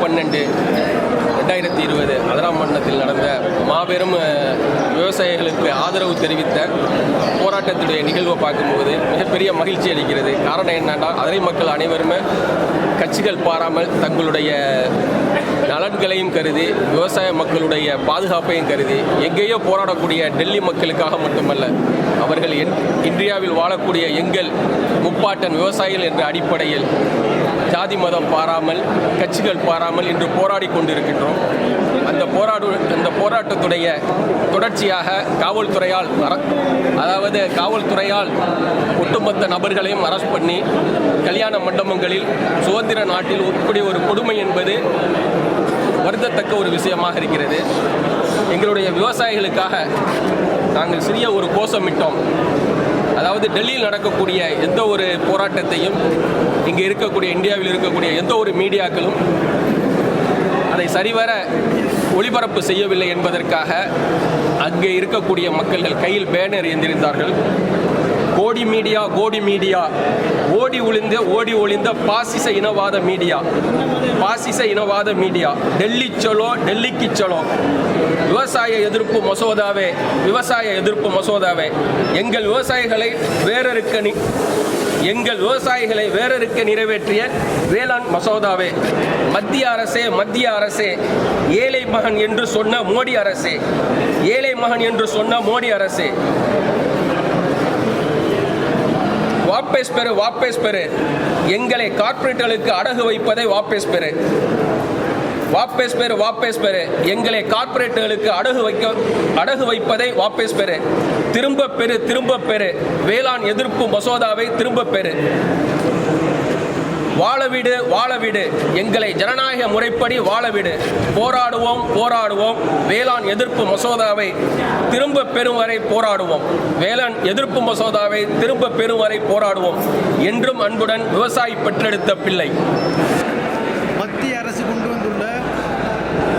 பன்னெண்டு ரெண்டாயிரத்தி இருபது அதிராமண்டலத்தில் நடந்த மாபெரும் விவசாயிகளுக்கு ஆதரவு தெரிவித்த போராட்டத்துடைய நிகழ்வை பார்க்கும்போது மிகப்பெரிய மகிழ்ச்சி அளிக்கிறது. காரணம் என்னன்னா அதனை மக்கள் அனைவருமே கட்சிகள் பாராமல் தங்களுடைய நலன்களையும் கருதி விவசாய மக்களுடைய பாதுகாப்பையும் கருதி எங்கேயோ போராடக்கூடிய டெல்லி மக்களுக்காக மட்டுமல்ல அவர்கள் என் இந்தியாவில் வாழக்கூடிய எங்கள் முப்பாட்டன் விவசாயிகள் என்ற அடிப்படையில் ஜாதி மதம் பாராமல் கட்சிகள் பாராமல் இன்று போராடி கொண்டிருக்கின்றோம். அந்த போராடு அந்த போராட்டத்துடைய தொடர்ச்சியாக காவல்துறையால் அதாவது காவல்துறையால் ஒட்டுமொத்த நபர்களையும் அரெஸ்ட் பண்ணி கல்யாண மண்டபங்களில் சுதந்திர நாட்டில் இப்படி ஒரு கொடுமை என்பது வருந்தத்தக்க ஒரு விஷயமாக இருக்கிறது. எங்களுடைய விவசாயிகளுக்காக நாங்கள் சிறிய ஒரு கோஷமிட்டோம். அதாவது டெல்லியில் நடக்கக்கூடிய எந்த ஒரு போராட்டத்தையும் இங்கே இருக்கக்கூடிய இந்தியாவில் இருக்கக்கூடிய எந்த ஒரு மீடியாக்களும் அதை சரிவர ஒளிபரப்பு செய்யவில்லை என்பதற்காக அங்கே இருக்கக்கூடிய மக்கள்கள் கையில் பேனர் எந்திருந்தார்கள். கோடி மீடியா கோடி மீடியா ஓடி ஒளிந்த ஓடி ஒளிந்த பாசிச இனவாத மீடியா பாசிச இனவாத மீடியா டெல்லி சலோ டெல்லிக்கு சலோ. விவசாய எதிர்ப்பு மசோதாவே விவசாய எதிர்ப்பு மசோதாவே. எங்கள் விவசாயிகளை வேறறுக்க எங்கள் விவசாயிகளை வேறறுக்க நிறைவேற்றிய வேளாண் மசோதாவே. மத்திய அரசே மத்திய அரசே ஏழை மகன் என்று சொன்ன மோடி அரசே ஏழை மகன் என்று சொன்ன மோடி அரசே. வாபஸ் பெறு வாபஸ் பெறு. எங்களை கார்ப்பரேட்டுகளுக்கு அடகு வைப்பதை வாபஸ் பெறு. வாபஸ் பெறு வாபஸ் பெறு எங்களை கார்ப்பரேட்டுகளுக்கு அடகு வைக்க அடகு வைப்பதை வாபஸ் பெறு திரும்ப பெறு திரும்ப பெறு வேளாண் எதிர்ப்பு மசோதாவை திரும்ப பெறு வாழவிடு வாழவிடு எங்களை ஜனநாயக முறைப்படி வாழவிடு போராடுவோம் போராடுவோம். வேளாண் எதிர்ப்பு மசோதாவை திரும்ப பெறும் வரை போராடுவோம். வேளாண் எதிர்ப்பு மசோதாவை திரும்ப பெறும் வரை போராடுவோம். என்றும் அன்புடன் விவசாயி பெற்றெடுத்த பிள்ளை. கொண்டு வந்துள்ள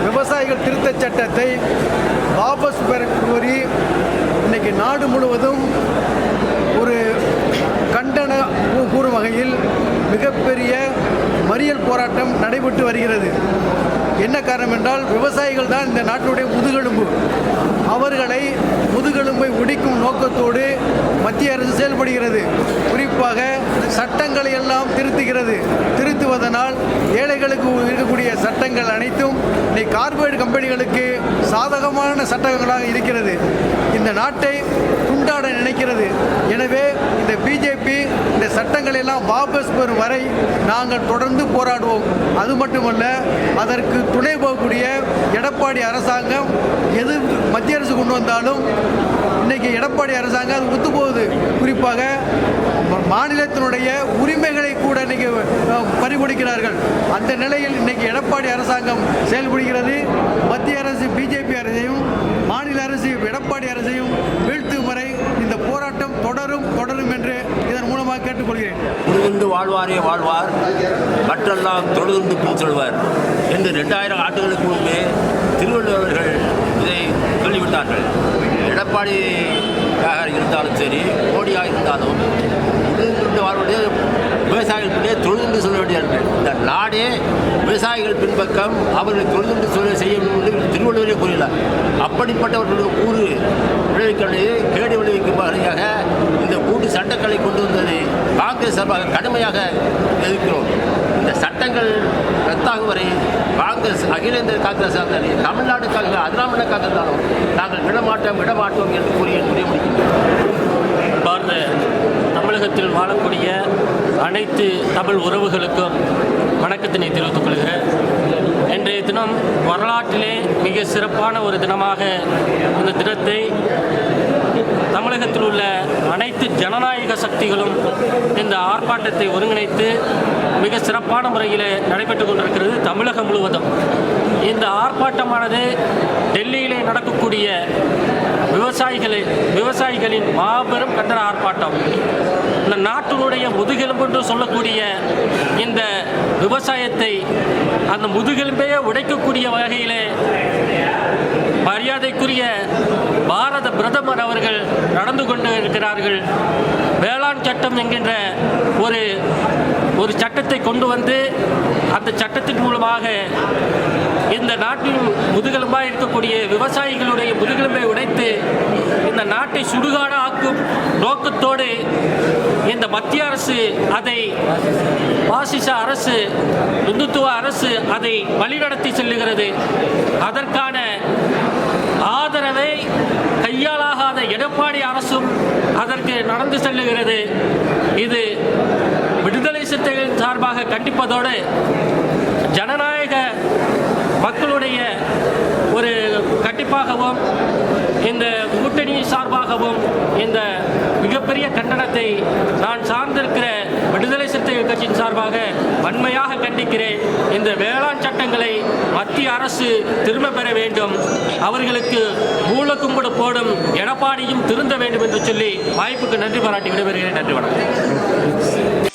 விவசாயிகள் திருத்தச் சட்டத்தை வாபஸ் பெற கோரி இன்னைக்கு நாடு முழுவதும் ஒரு கண்டன கூறும் வகையில் மிகப்பெரிய மறியல் போராட்டம் நடைபெற்று வருகிறது. என்ன காரணம் என்றால் விவசாயிகள் தான் இந்த நாட்டுடைய முதுகெலும்பு. அவர்களை முதுகெலும்பை ஒடிக்கும் நோக்கத்தோடு மத்திய அரசு செயல்படுகிறது. குறிப்பாக சட்டங்களை எல்லாம் திருத்துகிறது. திருத்துவதனால் ஏழைகளுக்கு இருக்கக்கூடிய சட்டங்கள் அனைத்தும் இன்னைக்கு கார்பரேட் கம்பெனிகளுக்கு சாதகமான சட்டங்களாக இருக்கிறது. இந்த நாட்டை துண்டாட நினைக்கிறது. எனவே இந்த பிஜேபி இந்த சட்டங்களை எல்லாம் வாபஸ் பெறும் வரை நாங்கள் தொடர்ந்து போராடுவோம். அது மட்டுமல்ல அதற்கு துணை போகக்கூடிய எடப்பாடி அரசாங்கம் எது மத்திய அரசு கொண்டு வந்தாலும் இன்னைக்கு எடப்பாடி அரசாங்கம் அது ஒத்து போகுது. குறிப்பாக மாநிலத்தினுடைய உரிமைகளை கூட இன்னைக்கு பறிகொடுக்கிறார்கள். அந்த நிலையில் இன்னைக்கு எடப்பாடி அரசாங்கம் செயல்படுகிறது. மத்திய அரசு பிஜேபி அரசையும் மாநில அரசு எடப்பாடி அரசையும் வீழ்த்தும் வரை இந்த போராட்டம் தொடரும் தொடரும் என்று இதன் மூலமாக கேட்டுக்கொள்கிறேன். உழுதுண்டு வாழ்வாரே வாழ்வார். மற்றெல்லாம் தொழுதுண்டு பின் சொல்வார். என்று ரெண்டாயிரம் ஆண்டுகளுக்கு முன்பே திருவள்ளுவர்கள் இதை சொல்லிவிட்டார்கள். எடப்பாடியாக இருந்தாலும் சரி மோடியாக இருந்தாலும் உழுதுண்டு வாழ்வதே விவசாயிகள் பின்னே தொழுதுண்டு சொல்ல வேண்டிய இந்த நாடே விவசாயிகள் பின்பக்கம் அவர்கள் தொழுதுண்டு சொல்ல செய்ய வேண்டும் என்று திருவள்ளுவரே கூறினார். அப்படிப்பட்டவர்களுடைய கூறு விளைவிக்கிறது கேடு விளைவிக்கும் வகையாக இந்த கூட்டு சட்டங்களை கொண்டு வந்ததை காங்கிரஸ் சார்பாக கடுமையாக எதிர்க்கிறோம். இந்த சட்டங்கள் ரத்தாகும் வரை காங்கிரஸ் அகில இந்திய காங்கிரஸ் தமிழ்நாடு காங்கிரஸ் அதிராமண காங்கிரஸ் நாங்கள் விடமாட்டோம் விடமாட்டோம் என்று கூறிய முடிய முடிக்கின்றோம். பாரத தமிழகத்தில் வாழக்கூடிய அனைத்து தமிழ் உறவுகளுக்கும் வணக்கத்தினை தெரிவித்துக் கொள்கிறேன். இன்றைய தினம் வரலாற்றிலே மிக சிறப்பான ஒரு தினமாக இந்த தினத்தை தமிழகத்தில் உள்ள அனைத்து ஜனநாயக சக்திகளும் இந்த ஆர்ப்பாட்டத்தை ஒருங்கிணைத்து மிக சிறப்பான முறையில் நடைபெற்று கொண்டிருக்கிறது தமிழகம் முழுவதும். இந்த ஆர்ப்பாட்டமானது டெல்லியிலே நடக்கக்கூடிய விவசாயிகளை விவசாயிகளின் மாபெரும் கண்டன ஆர்ப்பாட்டம். இந்த நாட்டினுடைய முதுகெலும்பு என்று சொல்லக்கூடிய இந்த விவசாயத்தை அந்த முதுகெலும்பையே உடைக்கக்கூடிய வகையிலே மரியாதைக்குரிய பாரத பிரதமர் அவர்கள் நடந்து கொண்டு இருக்கிறார்கள் வேளாண் சட்டம் என்கின்ற ஒரு ஒரு சட்டத்தை கொண்டு வந்து அந்த சட்டத்தின் மூலமாக இந்த நாட்டின் முதுகெலும்பாக இருக்கக்கூடிய விவசாயிகளுடைய முதுகெலும்பை உடைத்து இந்த நாட்டை சுடுகாட ஆக்கும் நோக்கத்தோடு இந்த மத்திய அரசு அதை பாசிச அரசு இந்துத்துவ அரசு அதை வழிநடத்தி செல்லுகிறது. அதற்கான ஆதரவை கையாளாகாத எடப்பாடி அரசும் அதற்கு நடந்து செல்லுகிறது. இது விடுதலை சிறுத்தைகளின் சார்பாக கண்டிப்பதோடு ஜனநாயக மக்களுடைய ஒரு கண்டிப்பாகவும் இந்த கூட்டணி சார்பாகவும் இந்த மிகப்பெரிய கண்டனத்தை நான் சார்ந்திருக்கிற விடுதலை சிறுத்தைகள் கட்சியின் சார்பாக வன்மையாக கண்டிக்கிறேன். இந்த வேளாண் சட்ட மத்திய அரசு திரும்ப பெற வேண்டும். அவர்களுக்கு மூலக்கும்பிடு போடும் எடப்பாடியும் திருந்த வேண்டும் என்று சொல்லி வாய்ப்புக்கு நன்றி பாராட்டி விடைபெறுகிறேன். நன்றி வணக்கம்.